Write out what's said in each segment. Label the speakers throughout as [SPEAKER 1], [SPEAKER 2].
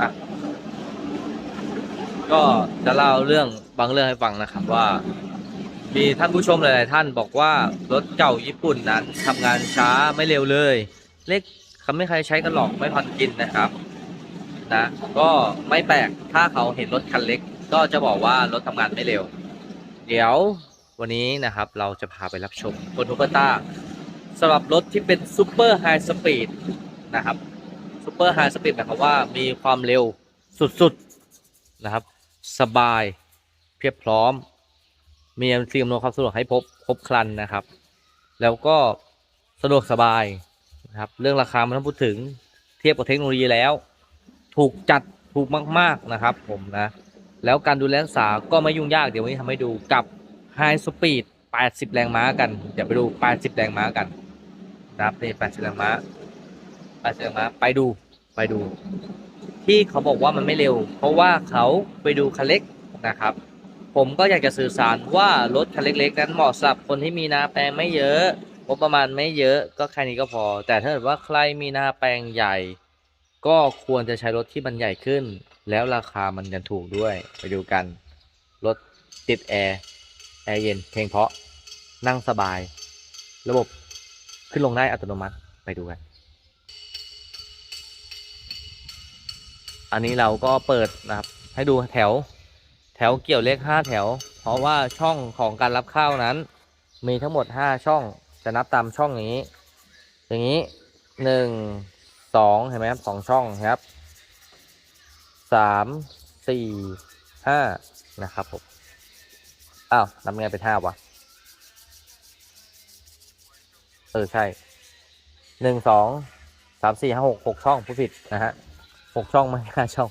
[SPEAKER 1] อะก็จะเล่าเรื่องบางเรื่องให้ฟังนะครับว่า มีท่านผู้ชมหลาย ๆ ท่านบอกว่ารถเก่าญี่ปุ่นนั้นทำงานช้าไม่เร็วเลย เล็กเขาไม่ใครใช้กันหรอกไม่พันกินนะครับนะก็ไม่แปลกถ้าเขาเห็นรถคันเล็ก ก็จะบอกว่ารถทำงานไม่เร็ว เดี๋ยววันนี้นะครับเราจะพาไปรับชมบนทูเปต้าสำหรับรถที่เป็นซูเปอร์ไฮสปีดนะครับ ซูเปอร์ไฮสปีดหมายความว่ามีความเร็วสุดๆนะครับ สบายเพียบพร้อม มีสิ่งอำนวยความสะดวกให้พบครบครันนะครับ แล้วก็สะดวกสบายนะครับ เรื่องราคาไม่ต้องพูดถึงเทียบกับเทคโนโลยีแล้ว ถูกจัดถูกมาก ๆ นะครับ ผมนะ แล้วการดูแลรักษาก็ไม่ยุ่งยากเดี๋ยววันนี้ทำให้ดูกับ High Speed 80 แรงม้ากัน เดี๋ยวไปดู 80 แรงม้ากันนะครับนี่80 แรงม้า80 แรงม้าไปดู ไปดู ที่เขาบอกว่ามันไม่เร็ว เพราะว่าเขาไปดูคันเล็กนะครับ ผมก็อยากจะสื่อสารว่ารถคันเล็กๆ นั้นเหมาะสำหรับคนที่มีนาแปลงไม่เยอะงบประมาณไม่เยอะก็แค่นี้ก็พอ แต่ถ้าเกิดว่าใครมีนาแปลงใหญ่ ก็ควรจะใช้รถที่มันใหญ่ขึ้น แล้วราคามันจะถูกด้วย ไปดูกันรถติดแอร์แอร์เย็นเพลงเพราะนั่งสบาย ระบบขึ้นลงได้อัตโนมัติไปดูกัน อันนี้เราก็เปิดนะครับ ให้ดูแถว แถวเกี่ยวเลขห้าแถว เพราะว่าช่องของการรับข้าวนั้น มีทั้งหมดห้าช่องจะนับตามช่องนี้ อย่างนี้หนึ่งสองเห็นไหมครับสองช่องครับสามสี่ห้านะครับผมอ้าวนับยังไงเป็นห้าวะเออใช่หนึ่งสองสามสี่ห้าหกหกช่องผู้ผิดนะฮะ หกช่องไม่ห้าช่อง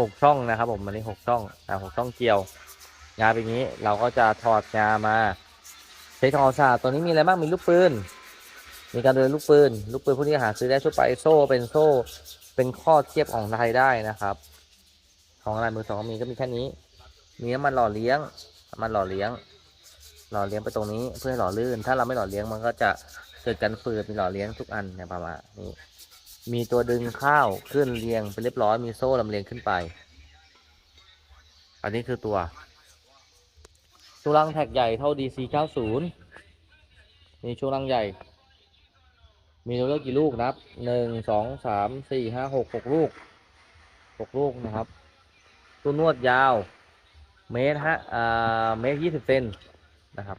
[SPEAKER 1] หกช่องนะครับผมอันนี้หกช่องอ่าหกช่องเกี่ยวงาเป็นงี้เราก็จะถอดงามาเช็คทำความสะอาดตัวนี้มีอะไรบ้างมีลูกปืนมีการเดินลูกปืนลูกปืนพวกนี้หาซื้อได้ทั่วไปโซ่เป็นโซ่เป็นข้อเทียบของไทยได้นะครับ ของอะไรมือสองมีก็มีแค่นี้มีน้ำมันหล่อเลี้ยงน้ำมันหล่อเลี้ยง หล่อเลี้ยงไปตรงนี้เพื่อให้หล่อลื่น ถ้าเราไม่หล่อเลี้ยงมันก็จะเกิดการฝืดมีหล่อเลี้ยงทุกอันเนี่ยประมาณนี้ มีตัวดึงข้าวขึ้นเรียงเป็นเรียบร้อยมีโซ่ลำเลียงขึ้นไป อันนี้คือตัวช่วงล่างแท็กใหญ่เท่า DC 90นี่ช่วงล่างใหญ่ มีตัวเลือกกี่ลูกนะครับหนึ่งสองสามสี่ห้าหกหกลูกหกลูกนะครับ ตัวนวดยาว เมตรฮะอ่าเมตรยี่สิบเซนนะครับ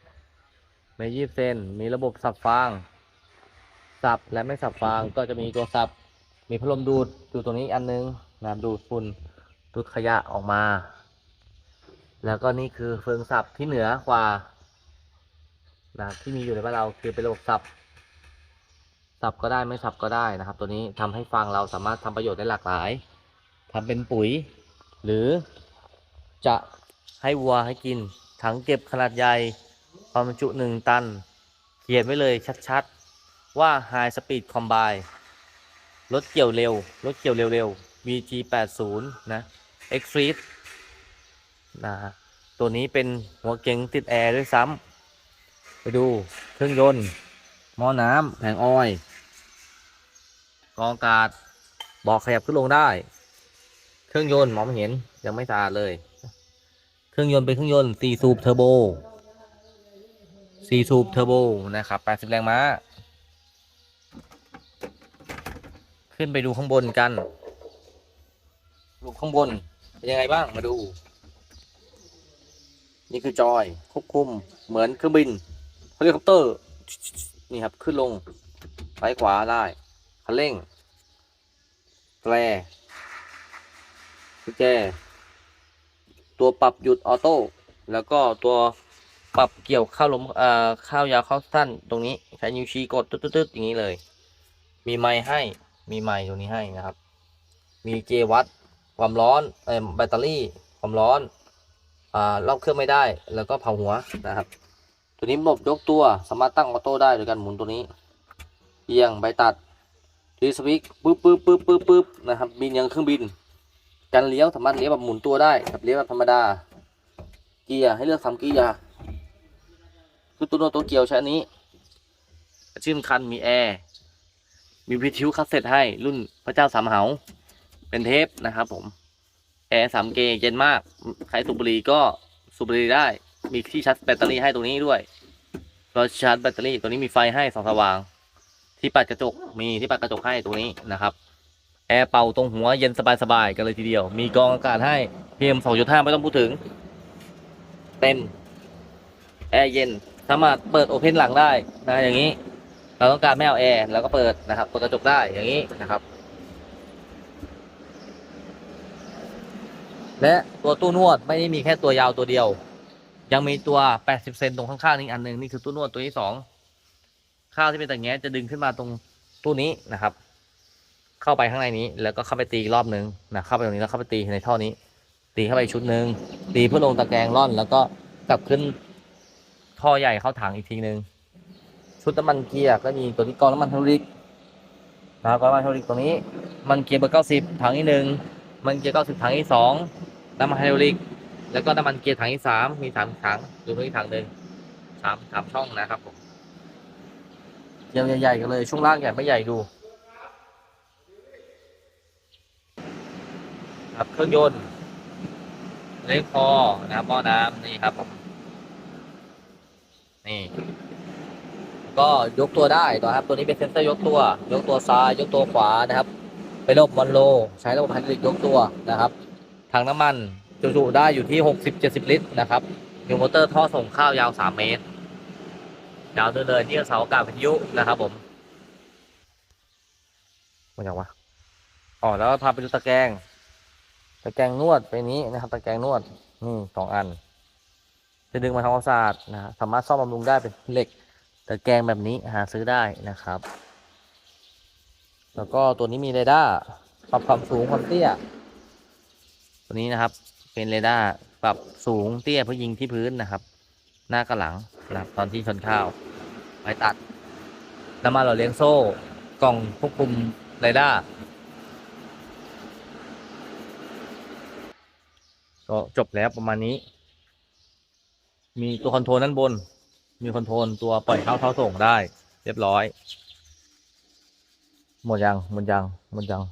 [SPEAKER 1] เมตรยี่สิบเซนมีระบบสับฟาง สับและไม่สับฟางก็จะมีตัวสับ มีพัดลมดูดอยู่ตรงนี้อันนึงนะดูดฝุ่นดูดขยะออกมา แล้วก็นี่คือเฟืองสับที่เหนือกว่านะที่มีอยู่ในบ้านเราคือเป็นระบบสับสับก็ได้ไม่สับก็ได้นะครับ ตัวนี้ทำให้ฟางเราสามารถทำประโยชน์ได้หลากหลายทำเป็นปุ๋ย หรือจะให้วัวให้กินถังเก็บขนาดใหญ่ความจุหนึ่งตัน เขียนไว้เลยชัดๆ ว่า High Speed Combine รถเกี่ยวเร็ว รถเกี่ยวเร็วๆ VG 8 0 นะ e x t r e e นะฮะตัวนี้เป็นหัวเก๋งติดแอร์ด้วยซ้ำไปดูเครื่องยนต์หม้อน้ำแผงออยกรองอากาศเบอกขยับขึ้นลงได้ เครื่องยนต์มองไม่เห็นยังไม่สะอาดเลย เครื่องยนต์เป็นเครื่องยนต์4สูบเทอร์โบ4สูบเทอร์โบนะครับ 80 แรงม้า ขึ้นไปดูข้างบนกันดูข้างบนเป็นยังไงบ้างมาดู นี่คือจอยควบคุมเหมือนเครื่องบินเฮลิคอปเตอร์นี่ครับขึ้นลงซ้ายขวาได้คันเร่งแตรกุญแจตัวปรับหยุดออโต้แล้วก็ตัวปรับเกี่ยวเข้าลมเอ่อเข้ายาวเข้าสั้นตรงนี้ใช้นิ้วชี้กดตึ๊ดๆอย่างนี้เลย มีไม้ให้ มีไม้ตรงนี้ให้นะครับ มีเจวัดความร้อนเอ่อแบตเตอรี่ความร้อนอ่ารอบเครื่องไม่ได้ แล้วก็เผาหัวนะครับ ตัวนี้ระบบยกตัวสามารถตั้งออโต้ได้โดยการหมุนตัวนี้เอียงใบตัดรีสวิกปึ๊บปึ๊บปึ๊บปึ๊บปึ๊บนะครับบินยังเครื่องบินการเลี้ยวสามารถเลี้ยวแบบหมุนตัวได้กับเลี้ยวแบบธรรมดา เกียร์ให้เลือกสามเกียร์คือตัวโน้ตตัวเกียวใช้อันนี้ชื่อคันมีแอร์ มีวิทยุคัสเซ็ตให้รุ่นพระเจ้าสามเหา เป็นเทปนะครับผม แอร์สามเกเย็นมาก ใครสูบบุหรี่ก็สูบบุหรี่ได้ มีที่ชาร์จแบตเตอรี่ให้ตรงนี้ด้วยเราชาร์จแบตเตอรี่ตัวนี้มีไฟให้สองสว่าง ที่ปัดกระจกมีที่ปัดกระจกให้ตรงนี้นะครับ แอร์เป่าตรงหัวเย็นสบายๆกันเลยทีเดียว มีกองอากาศให้ PM 2.5ไม่ต้องพูดถึง เต็ม แอร์เย็นสามารถเปิดโอเพนหลังได้นะอย่างนี้ เราต้องการไม่เอาแอร์เราก็เปิดนะครับเปิดกระจกได้อย่างนี้นะครับ และตัวตู้นวดไม่ได้มีแค่ตัวยาวตัวเดียว ยังมีตัว 80 เซนตรงข้างๆนี่อันหนึ่งนี่คือตู้นวดตัวที่สองข้าวที่เป็นตะแงจะดึงขึ้นมาตรงตู้นี้นะครับ เข้าไปข้างในนี้ แล้วก็เข้าไปตีอีกรอบหนึ่งนะเข้าไปตรงนี้แล้วเข้าไปตีในท่อนี้ ตีเข้าไปชุดหนึ่งตีเพื่อลงตะแกรงร่อน แล้วก็กลับขึ้นท่อใหญ่เข้าถังอีกทีหนึ่ง ชุดน้ำมันเกียร์ก็มีตัวที่กรองน้ำมันไฮดรอลิกนะครับกรองน้ำมันไฮดรอลิกตรงนี้ มันเกียร์เบอร์เก้าสิบถังที่หนึ่งมันเกียร์เก้าสิบถังที่สองน้ำมันไฮดรอลิก แล้วก็น้ำมันเกียร์ถังที่สามมีสามถังดูตรงนี้ถังหนึ่งสามสามช่องนะครับผมเกียร์ใหญ่ๆกันเลยช่วงล่างใหญ่ไม่ใหญ่ดูครับเครื่องยนต์เล็กพอนะครับหม้อน้ำนี่ครับผมนี่ ก็ยกตัวได้นะครับ ตัวนี้เป็นเซนเซอร์ยกตัว ยกตัวซ้ายยกตัวขวานะครับเป็นระบบมอนโล ใช้ระบบไฮดรอลิกยกตัวนะครับถังน้ำมันจุได้อยู่ที่ 60-70 ลิตรนะครับมีมอเตอร์ท่อส่งข้าวยาว 3 เมตรยาวเดินเลยนี่ก็เสาอากาศวิทยุนะครับผมมาจากวะอ๋อแล้วพาไปดูตะแกรงตะแกรงนวดไปนี้นะครับ ตะแกรงนวดนี่สองอัน จะดึงมาทำความสะอาดนะฮะสามารถซ่อมบำรุงได้เป็นเหล็ก ตะแกรงแบบนี้หาซื้อได้นะครับ แล้วก็ตัวนี้มีเรดาร์ปรับความสูงความเตี้ย ตัวนี้นะครับ เป็นเรดาร์ปรับสูงเตี้ยเพื่อยิงที่พื้นนะครับ หน้ากับหลังนะครับตอนที่ชนข้าวไม้ตัดน้ำมันหล่อเลี้ยงโซ่ กล่องควบคุมเรดาร์ก็จบแล้วประมาณนี้ มีตัวคอนโทรลด้านบน มีคอนโทรลตัวปล่อยเข้าเท้าส่งได้ เรียบร้อย หมดยังหมดยังหมดยัง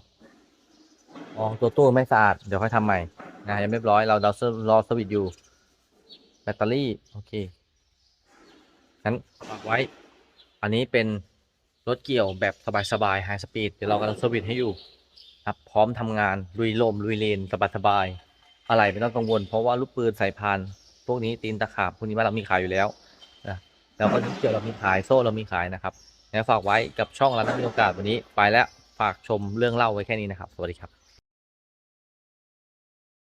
[SPEAKER 1] อ๋อตัวตู้ไม่สะอาด เดี๋ยวค่อยทำใหม่นะยังไม่เรียบร้อยเราเรารอสวิตช์อยู่ แบตเตอรี่ โอเคงั้นฝากไว้ อันนี้เป็นรถเกี่ยวแบบสบายๆไฮสปีดเดี๋ยวเรากำลังสวิตช์ให้อยู่ครับพร้อมทำงานลุยลมลุยเลนสบายๆอะไรไม่ต้องกังวล เพราะว่าลูกปืนสายพาน พวกนี้ตีนตะขาบพวกนี้บ้านเรามีขายอยู่แล้ว แล้วก็เกี่ยวเรามีขายโซ่เรามีขายนะครับงั้นฝากไว้กับช่องร้านนักมีโอกาสวันนี้ ไปแล้วฝากชมเรื่องเล่าไว้แค่นี้นะครับ สวัสดีครับ